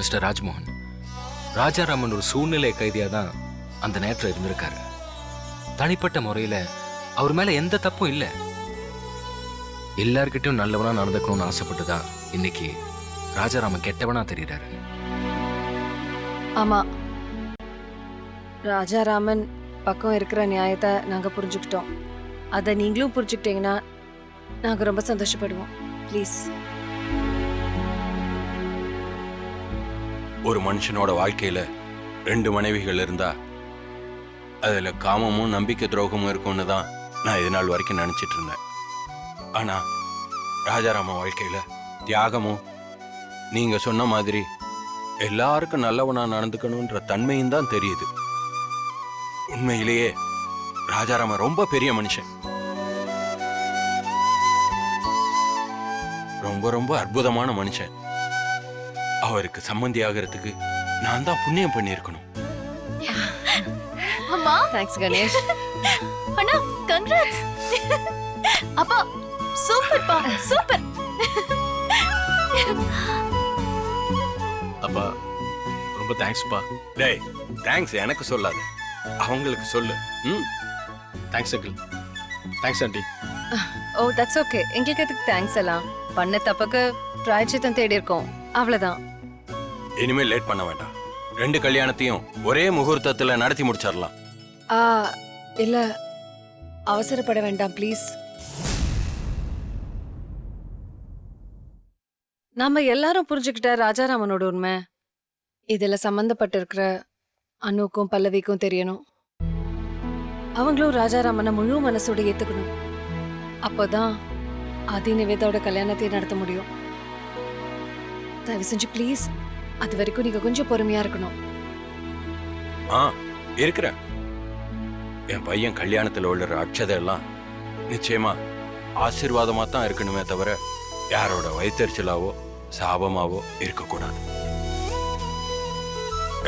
Mister Rajmohan. Rajaraman ஒரு சூழ்நிலை கைதியாக தான் அந்த நேரத்தில் இருந்திருக்காரு. தனிப்பட்ட முறையில அவர் மேல எந்த தப்பும் இல்லை. எல்லார்கிட்டயும் நல்லவனா நடந்துக்கணும்னு ஆசைப்பட்டு தான் இன்னைக்கு ராஜாராமன் கெட்டவனா தெரியுறாரு. ஆமா. ராஜாராமன் பக்கம் இருக்கிற நியாயத்தை நாங்க புரிஞ்சுக்கிட்டோம். அதை நீங்களும் புரிஞ்சுக்கிட்டீங்கன்னா நாங்க ரொம்ப சந்தோஷப்படுவோம். ப்ளீஸ் ஒரு மனுஷனோட வாழ்க்கையில ரெண்டு மனைவிகள் இருந்தா அதுல காமமும் நம்பிக்கை துரோகமும் இருக்கும்னு தான் நான் இது நாள் வரைக்கும் நினைச்சிட்டு இருந்தேன். ஆனா ராஜாராம வாழ்க்கையில தியாகமும் நீங்க சொன்ன மாதிரி எல்லாருக்கும் நல்லவனா நடந்துக்கணுன்ற தன்மையும் தான் தெரியுது. உண்மையிலேயே ராஜாராம ரொம்ப பெரிய மனுஷன். ரொம்ப ரொம்ப அற்புதமான மனுஷன். அவருக்கு சம்மந்தி ஆகிறதுக்கு நான் தான் புண்ணியம் பண்ணியிருக்கணும். அம்மா? தேங்க்ஸ் கணேஷ் அண்ணா கங்க்ராட்ஸ் அப்பா சூப்பர் பா சூப்பர் அப்பா ரொம்ப தேங்க்ஸ்ப்பா டேய் தேங்க்ஸ் எனக்கு சொல்லாத. அவங்களுக்கு சொல்லு. ம். Thanks uncle thanks aunty oh that's okay எங்களுக்கு அதுக்கு தேங்க்ஸ் எல்லாம்? பண்ண தப்புக்கு பிராய்ச்சித்தம் தேடி இருக்கோம் அவ்வளவுதான். இனிமேல் லேட் பண்ண வேண்டாம். ரெண்டு கல்யாணத்தையும் ஒரே முகூர்த்தத்துல நடத்தி முடிச்சிடலாம் ஆ இல்ல அவசரப்பட வேண்டாம் ப்ளீஸ் நாம எல்லாரும் புரிஞ்சுக்கிட்ட ராஜாராமனோட உண்மை. இதுல சம்பந்தப்பட்டிருக்கிற அனுக்கும் பல்லவிக்கும் தெரியணும். அவங்களும் ராஜாராமனை முழு மனசோட ஏத்துக்கணும். அப்போதான் ஆதி நிவேதாவோட கல்யாணத்தை நடத்த முடியும். தயவு செஞ்சு ப்ளீஸ் அது வரைக்கும் நீங்க கொஞ்சம் பொறுமையா இருக்கணும். ஆ இருக்கிறேன். என் பையன் கல்யாணத்துல உள்ள அட்சதை எல்லாம் நிச்சயமா ஆசீர்வாதமா தான் இருக்கணுமே தவிர யாரோட வயிற்றுச்சலாவோ சாபமாவோ இருக்கக்கூடாது.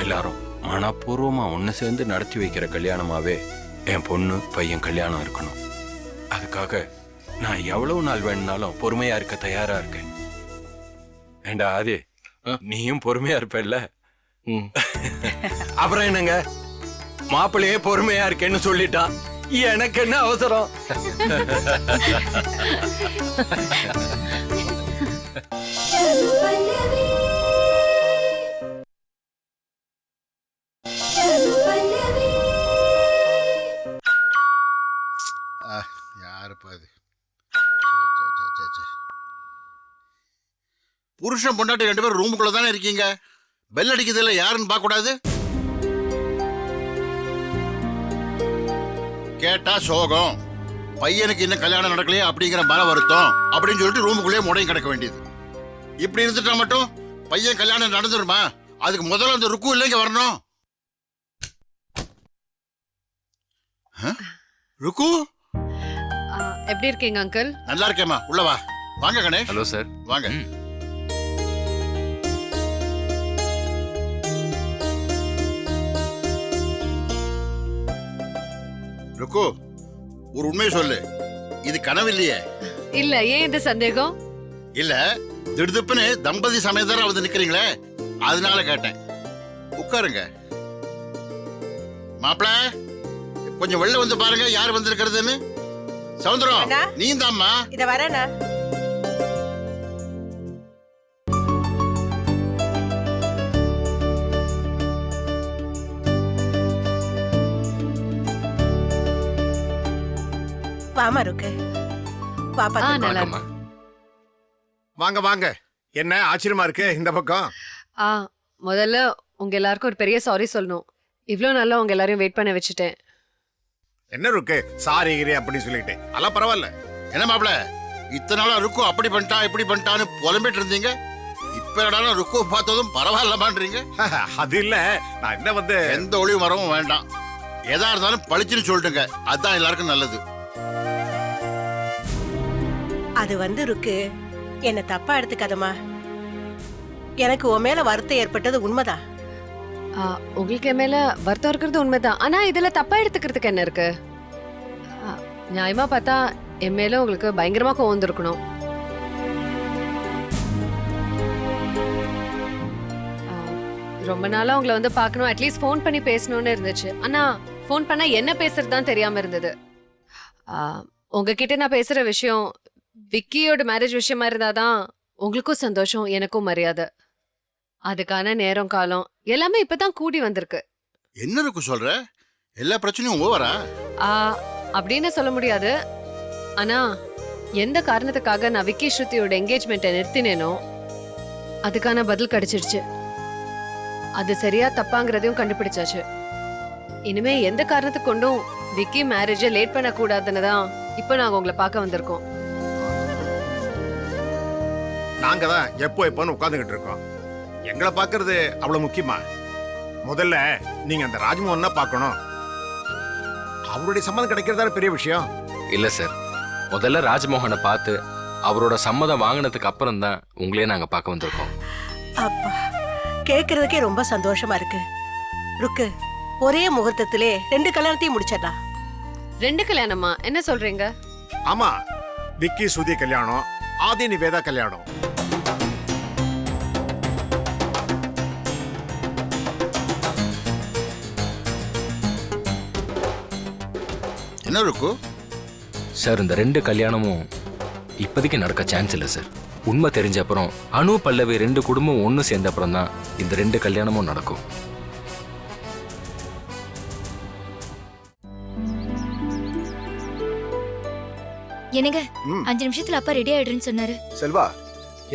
எல்லாரும் மனப்பூர்வமா ஒன்று சேர்ந்து நடத்தி வைக்கிற கல்யாணமாவே என் பொண்ணு பையன் கல்யாணம் இருக்கணும். அதுக்காக நான் எவ்வளவு நாள் வேணும்னாலும் பொறுமையா இருக்க தயாரா இருக்கேன். ஏண்டா ஆதி? நீயும் பொறுமையா இருப்பல்ல ம். அப்புறம் என்னங்க? மாப்பிள்ளையே பொறுமையா இருக்கேன்னு சொல்லிட்டான் எனக்கு என்ன அவசரம்? யாருப்பா அது? சே, சே, சே, சே, சே. புருஷன் பொண்டாட்டி ரெண்டு பேரும் ரூமுக்குள்ள தானே இருக்கீங்க? பெல் அடிக்குதுல யாருன்னு பார்க்க கூடாது கேட்டா சோகம். பையனுக்கு இன்னும் கல்யாணம் நடக்கலையே அப்படிங்கிற மன வருத்தம். அப்படின்னு சொல்லிட்டு ரூமுக்குள்ளேயே முடையும் கிடக்க வேண்டியது. இப்படி இருந்துட்டா மட்டும் பையன் கல்யாணம் நடந்துருமா? அதுக்கு முதல்ல அந்த ருக்கு இல்லைங்க வரணும். ஆ? ருக்கு? எப்படி இருக்கீங்க அங்கிள்? நல்லா இருக்கேம்மா. உள்ள வா. வாங்க கணேஷ். Hello sir. வாங்க. ருக்கு ஒரு உண்மையை சொல்லு. இது கனவு இல்லையே? இல்ல ஏன் இந்த சந்தேகம்? இல்ல திடுதிப்புன்னு தம்பதி சமேதரா வந்து நிக்கிறீங்களே? அதனால கேட்டேன். உட்காருங்க. மாப்பிள கொஞ்சம் வெளில வந்து பாருங்க யார் வந்திருக்கிறதுன்னு. சவுந்தரம். நீ தாம்மா இத வரேண்ணா வாமா இருக்கு. பாப்பா நல்லா வாங்க வாங்க. என்ன ஆச்சரியமா இருக்கு இந்த பக்கம்? ஆ முதல்ல உங்க எல்லாருக்கும் ஒரு பெரிய சாரி சொல்லணும். இவ்ளோ நல்லா உங்க எல்லாரையும் வெயிட் பண்ண வச்சுட்டேன். என்ன இருக்கு சாரி கிரி அப்படி சொல்லிட்டு அதெல்லாம் பரவாயில்ல. என்ன மாப்பிள? இத்தனை நாளா ருக்கு அப்படி பண்ணிட்டா இப்படி பண்ணிட்டான்னு புலம்பிட்டு இருந்தீங்க? இப்ப என்னடா ருக்கு பார்த்ததும் பரவாயில்லமான்றீங்க அது இல்ல. நான் என்ன வந்து எந்த ஒளிவு மரமும் வேண்டாம். எதா இருந்தாலும் பளிச்சுன்னு சொல்லிட்டுங்க அதுதான் எல்லாருக்கும் நல்லது. அது வந்து இருக்கு. என்ன தப்பா எடுத்துக்காதம்மா. எனக்கு உன் மேல வருத்தம் ஏற்பட்டது உண்மைதான். ஆ, உங்களுக்கு என் மேல வருத்தம் இருக்கிறது உண்மைதான். ஆனா இதுல தப்பா எடுத்துக்கிறதுக்கு என்ன இருக்கு? ஆ, நியாயமா பார்த்தா என் மேல உங்களுக்கு பயங்கரமா கோவம் வந்திருக்கணும். ஆ, ரொம்ப நாளா உங்களை வந்து பார்க்கணும். அட்லீஸ்ட் ஃபோன் பண்ணி பேசணும்னு இருந்துச்சு. ஆனா ஃபோன் பண்ணா என்ன பேசுறது தான் தெரியாம இருந்தது. ஆ, உங்ககிட்ட நான் பேசுற விஷயம் விக்கியோட மேரேஜ் விஷயமா இருந்தாதான் உங்களுக்கும் சந்தோஷம் எனக்கும் மரியாதை. அதுக்கான நேரம் காலம் எல்லாமே இப்பதான் கூடி வந்திருக்கு. என்ன இருக்கு சொல்ற? எல்லா பிரச்சனையும் ஓவரா ஆ, அப்படின்னு சொல்ல முடியாது. ஆனா எந்த காரணத்துக்காக நான் விக்கி ஸ்ருதியோட என்கேஜ்மெண்ட்டை நிறுத்தினேனோ அதுக்கான பதில் கிடைச்சிருச்சு. அது சரியா தப்பாங்கிறதையும் கண்டுபிடிச்சாச்சு. இனிமே எந்த காரணத்துக்கு கொண்டும் விக்கி மேரேஜை லேட் பண்ண கூடாதுன்னு தான் இப்போ நாங்க உங்களை பார்க்க வந்திருக்கோம். நாங்க தான் எப்போ எப்போன்னு உட்காந்துக்கிட்டு இருக்கோம். எங்களை பார்க்கறது அவ்வளவு முக்கியமா? முதல்ல நீங்க அந்த ராஜ்மோகன் தான் பார்க்கணும். அவருடைய சம்மதம் கிடைக்கிறதா பெரிய விஷயம். இல்ல சார் முதல்ல ராஜ்மோகனை பார்த்து அவரோட சம்மதம் வாங்கினதுக்கு அப்புறம் தான் உங்களையே நாங்க பார்க்க வந்திருக்கோம். அப்பா கேக்குறதுக்கே ரொம்ப சந்தோஷமா இருக்கு. ருக்கு ஒரே முகூர்த்தத்திலே ரெண்டு கல்யாணத்தையும் முடிச்சிடலாம். ரெண்டு கல்யாணமா? என்ன சொல்றீங்க? ஆமா விக்கி சுதி கல்யாணம் ஆதி நிவேதா கல்யாணம் என்ன இருக்கு சார் இந்த ரெண்டு கல்யாணமும் இப்போதைக்கு நடக்க சான்ஸ் இல்லை சார் உண்மை தெரிஞ்ச அப்புறம் அனு பல்லவி ரெண்டு குடும்பம் ஒன்று சேர்ந்த அப்புறம் தான் இந்த ரெண்டு கல்யாணமும் நடக்கும். என்னங்க. அஞ்சு நிமிஷத்துல அப்பா ரெடி ஆயிடுன்னு சொன்னாரு. செல்வா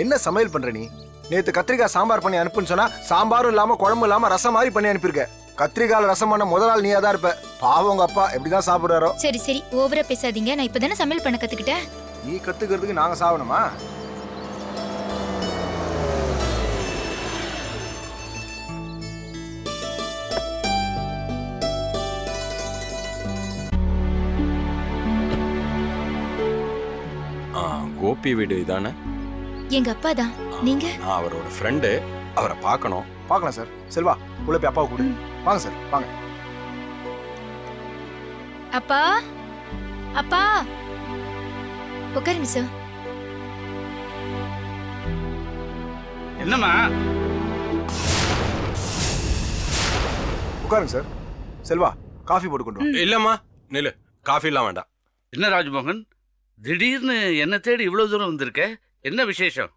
என்ன சமையல் பண்ற நீ? நேத்து கத்திரிக்காய் சாம்பார் பண்ணி அனுப்புன்னு சொன்னா சாம்பாரும் இல்லாம குழம்பு இல்லாம ரசம் மாதிரி பண்ணி அனுப்பியிருக்க. கத்திரிக்காய் ரசம் பண்ண முதல் நாள் நீயா தான் இருப்ப. பாவம் உங்க அப்பா எப்படிதான் சாப்பிடுறாரோ. சரி சரி ஓவரா பேசாதீங்க. நான் இப்பதானே சமையல் பண்ண கத்துக்கிட்டேன். நீ கத்துக்கிறதுக்கு நாங்க சாவணுமா? கோபி வீடு இதானே? எங்க அப்பா தான். நீங்க? நான் அவரோட ஃப்ரெண்டு அவரை பார்க்கணும். பார்க்கலாம் சார். செல்வா உள்ள போய் அப்பாவை கூடு வாங்க சார் வாங்க. அப்பா? அப்பா? உட்காருங்க சார். என்னம்மா? உட்காருங்க சார். செல்வா காஃபி போட்டு கொண்டு இல்லம்மா நில்லு. காஃபிலாம் வேண்டாம். என்ன ராஜ்மோகன்? திடீர்னு என்ன தேடி இவ்வளவு தூரம் வந்திருக்க? என்ன விசேஷம்?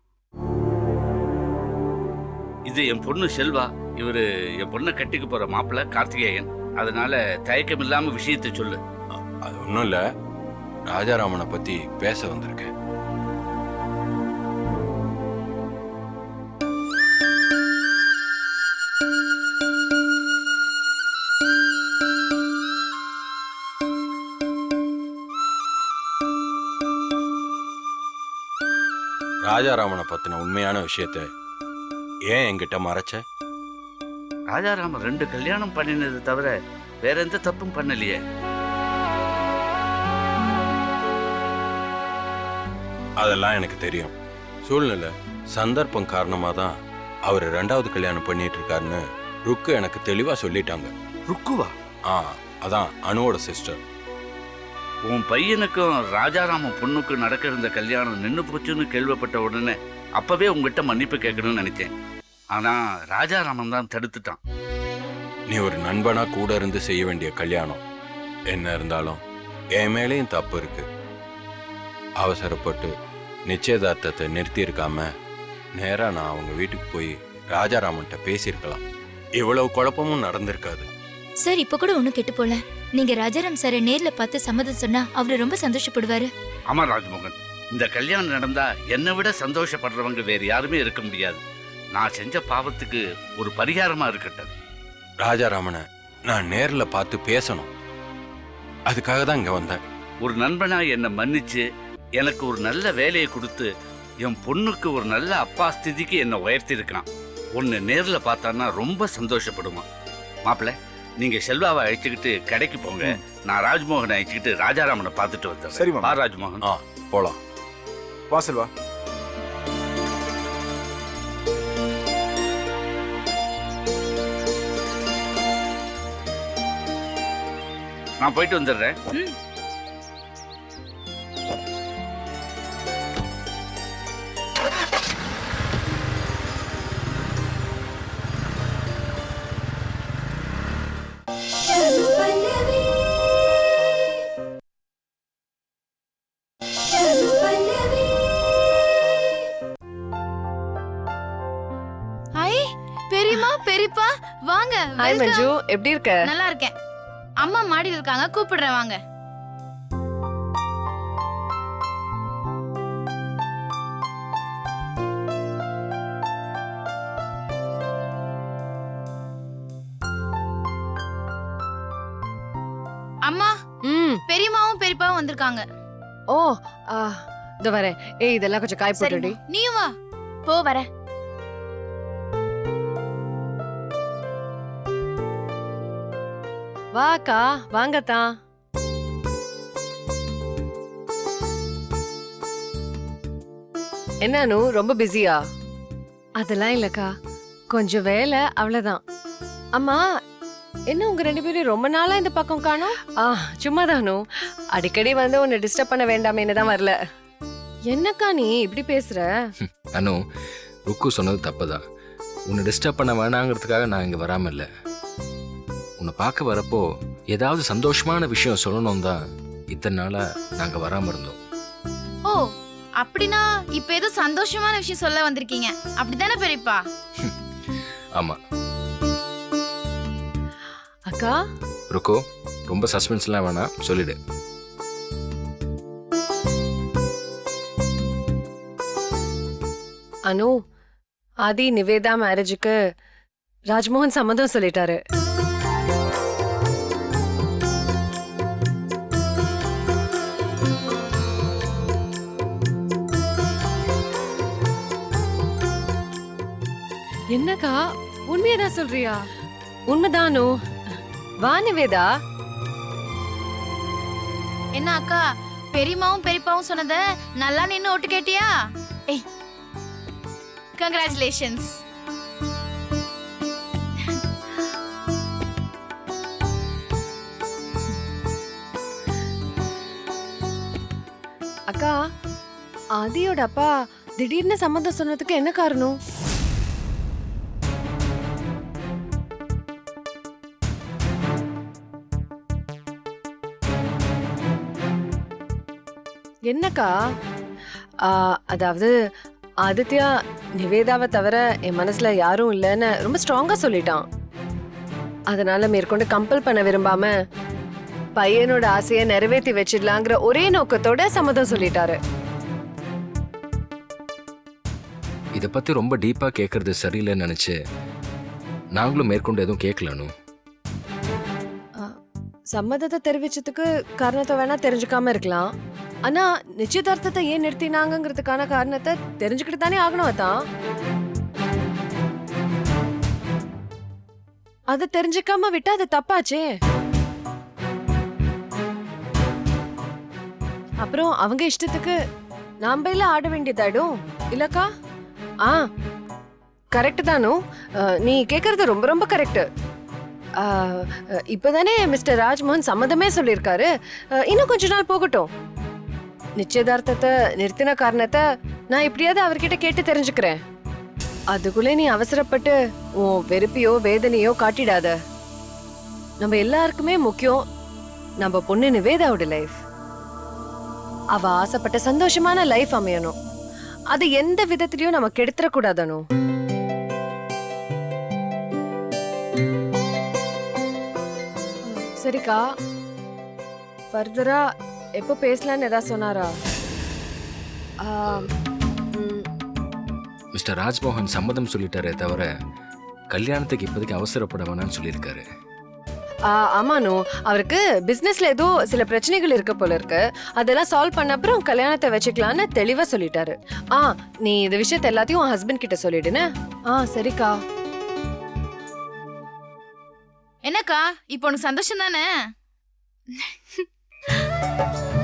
இது என் பொண்ணு செல்வா. இவரு என் பொண்ணை கட்டிக்க போற மாப்பிள்ளை கார்த்திகேயன். அதனால தயக்கம் இல்லாம விஷயத்தை சொல்லு. அது ஒன்றும் இல்லை. ராஜாராமனை பற்றி பேச வந்திருக்கேன். ராஜாராமனை பற்றின உண்மையான விஷயத்த ஏன் என்கிட்ட மறைச்ச? ராஜாராமன் ரெண்டு கல்யாணம் பண்ணினது தவிர வேற எந்த தப்பும் பண்ணலையே. அதெல்லாம் எனக்கு தெரியும். சூழ்நிலை சந்தர்ப்பம் காரணமாக தான் அவர் ரெண்டாவது கல்யாணம் பண்ணிட்டு இருக்காருன்னு ருக்கு எனக்கு தெளிவாக சொல்லிட்டாங்க. ருக்குவா? ஆ அதான் அனுவோட சிஸ்டர் உன் பையனுக்கும் ராஜாராமன் பொண்ணுக்கும் நடக்க இருந்த கல்யாணம் நின்று போச்சுன்னு கேள்விப்பட்ட உடனே அப்பவே உங்ககிட்ட மன்னிப்பு கேட்கணும்னு நினைச்சேன் ஆனா ராஜாராமன் தான் தடுத்துட்டான். நீ ஒரு நண்பனா கூட இருந்து செய்ய வேண்டிய கல்யாணம். என்ன இருந்தாலும் என் மேலேயும் தப்பு இருக்கு. அவசரப்பட்டு நிச்சயதார்த்தத்தை நிறுத்தி இருக்காம நேரா நான் அவங்க வீட்டுக்கு போய் ராஜாராமன்கிட்ட பேசியிருக்கலாம். இவ்வளவு குழப்பமும் நடந்திருக்காது. சார் இப்ப கூட ஒண்ணும் கெட்டு போல. நீங்க ராஜாராம் சாரை நேர்ல பார்த்து சம்மதம் சொன்னா அவரு ரொம்ப சந்தோஷப்படுவாரு. ஆமா ராஜ்மோகன். இந்த கல்யாணம் நடந்தா என்னை விட சந்தோஷப்படுறவங்க வேற யாருமே இருக்க முடியாது. நான் செஞ்ச பாவத்துக்கு ஒரு பரிகாரமா இருக்கட்டும். ராஜாராமனை நான் நேர்ல பார்த்து பேசணும். அதுக்காக தான் இங்க வந்தேன். ஒரு நண்பனா என்னை மன்னிச்சு எனக்கு ஒரு நல்ல வேலையை கொடுத்து என் பொண்ணுக்கு ஒரு நல்ல அப்பா ஸ்திதிக்கு என்னை உயர்த்தி இருக்கான் உன்னை நேர்ல பார்த்தான்னா ரொம்ப சந்தோஷப்படுவான். மாப்பிள்ள? நீங்க செல்வாவை அழைச்சுக்கிட்டு கடைக்கு போங்க. நான் ராஜ்மோகனை அழைச்சுக்கிட்டு ராஜாராமனை பார்த்துட்டு வந்தேன் சரி, மாமா. வா ராஜ்மோகன். ஆ போலாம். வா செல்வா. நான் போயிட்டு வந்துடுறேன். வாங்க ஹாய். மஞ்சு. எப்படி இருக்க? நல்லா இருக்கேன். அம்மா மாடியில் இருக்காங்க கூப்பிடுறேன் வாங்க. அம்மா ம். பெரியம்மாவும் பெரியப்பாவும் வந்திருக்காங்க. ஓ ஆ இதோ வரேன். ஏய் இதெல்லாம் கொஞ்சம் காய் போட்டுடி. நீயும் வா. போ வர வாக்கா வாங்கத்தான் என்ன அனு ரொம்ப பிஸியா? அதெல்லாம் இல்லக்கா. கொஞ்சம் வேலை அவ்வளவுதான். அம்மா என்ன உங்க ரெண்டு பேரும் ரொம்ப நாளா இந்த பக்கம் காணோம்? ஆ சும்மா தானு அடிக்கடி வந்து உன்னை டிஸ்டர்ப் பண்ண வேண்டாமேன்னு தான் வரல. என்னக்கா நீ இப்படி பேசுற? அனு ருக்கு சொன்னது தப்பு தான் உன்னை டிஸ்டர்ப் பண்ண வேணாங்கிறதுக்காக நான் இங்கே வராமல் இல்லை. உன்னை பார்க்க வரப்போ ஏதாவது சந்தோஷமான விஷயம் சொல்லணும் தான் இத்தனை நாளாக நாங்கள் வராமல் இருந்தோம். ஓ அப்படின்னா இப்ப ஏதோ சந்தோஷமான விஷயம் சொல்ல வந்திருக்கீங்க. அப்படிதானே பெரியப்பா? ஆமாம் அக்கா? ருக்கு ரொம்ப சஸ்பென்ஸ்லாம் வேணாம். சொல்லிடு. அனு ஆதி நிவேதா மேரேஜுக்கு ராஜ்மோகன் சம்மதம் சொல்லிட்டாரு. என்னக்கா? உண்மையதான் சொல்றியா? உண்மைதான்? வா நிவேதா. என்ன அக்கா பெரியம்மாவும் பெரியப்பாவும் சொன்னத நல்லா நின்னு ஒட்டு கேட்டியா? ஏய். கங்க்ராச்சுலேஷன்ஸ் அக்கா ஆதியோட அப்பா திடீர்னு சம்மதம் சொன்னதுக்கு என்ன காரணம்? என்னக்கா? அதாவது ஆதித்யா நிவேதாவை தவிர என் மனசுல யாரும் இல்லைன்னு ரொம்ப ஸ்ட்ராங்கா சொல்லிட்டான். அதனால மேற்கொண்டு கம்பல் பண்ண விரும்பாம பையனோட ஆசையை நிறைவேற்றி வச்சிடலாங்கிற ஒரே நோக்கத்தோட சம்மதம் சொல்லிட்டாரு. இதை பற்றி ரொம்ப டீப்பாக கேட்குறது சரியில்லைன்னு நினச்சி நாங்களும் மேற்கொண்டு எதுவும் கேட்கல அனு. சம்மதத்தை தெரிவிச்சதுக்கு காரணத்தை வேணா தெரிஞ்சுக்காம இருக்கலாம். ஆனா நிச்சயதார்த்தத்தை ஏன் நிறுத்தினாங்கங்கிறதுக்கான காரணத்தை தெரிஞ்சுக்கிட்டு தானே ஆகணும் அதான் அதை தெரிஞ்சுக்காம விட்டா அது தப்பாச்சே. அப்புறம் அவங்க இஷ்டத்துக்கு நாம இல்ல ஆட வேண்டியதாயிடும் இல்லக்கா? ஆ கரெக்ட் தானோ? நீ கேக்குறது ரொம்ப ரொம்ப கரெக்ட் இப்பதானே மிஸ்டர் ராஜ்மோகன் சம்மதமே சொல்லியிருக்காரு. இன்னும் கொஞ்ச நாள் போகட்டும். நிச்சயதார்த்தத்தை நிறுத்தின காரணத்தை நான் எப்படியாவது அவர்கிட்ட கேட்டு தெரிஞ்சுக்கிறேன். அதுக்குள்ளே நீ அவசரப்பட்டு உன் வெறுப்பையோ வேதனையோ காட்டிடாத. நம்ம எல்லாருக்குமே முக்கியம் நம்ம பொண்ணு நிவேதாவோட லைஃப் அவ ஆசைப்பட்ட சந்தோஷமான லைஃப் அமையணும். அது எந்த விதத்திலயும் நம்ம கெடுத்துடக்கூடாதனோ சரிக்கா. ஃபர்தரா எப்போ பேசலான்னு ஏதாவது சொன்னாரா? மிஸ்டர் ராஜ்மோகன் சம்மதம் சொல்லிட்டாரே தவிர கல்யாணத்துக்கு இப்போதைக்கு அவசரப்பட வேணாம்னு சொல்லியிருக்காரு. ஆ, ஆமானு அவருக்கு பிசினஸ்ல ஏதோ சில பிரச்சனைகள் இருக்க போல இருக்கு. அதெல்லாம் சால்வ் பண்ண அப்புறம் கல்யாணத்தை வச்சுக்கலான்னு தெளிவா சொல்லிட்டாரு. ஆ நீ இந்த விஷயத்த எல்லாத்தையும் உன் ஹஸ்பண்ட் கிட்ட சொல்லிடுன ஆ சரிக்கா. என்னக்கா இப்போ உனக்கு சந்தோஷம் தானே Thank you.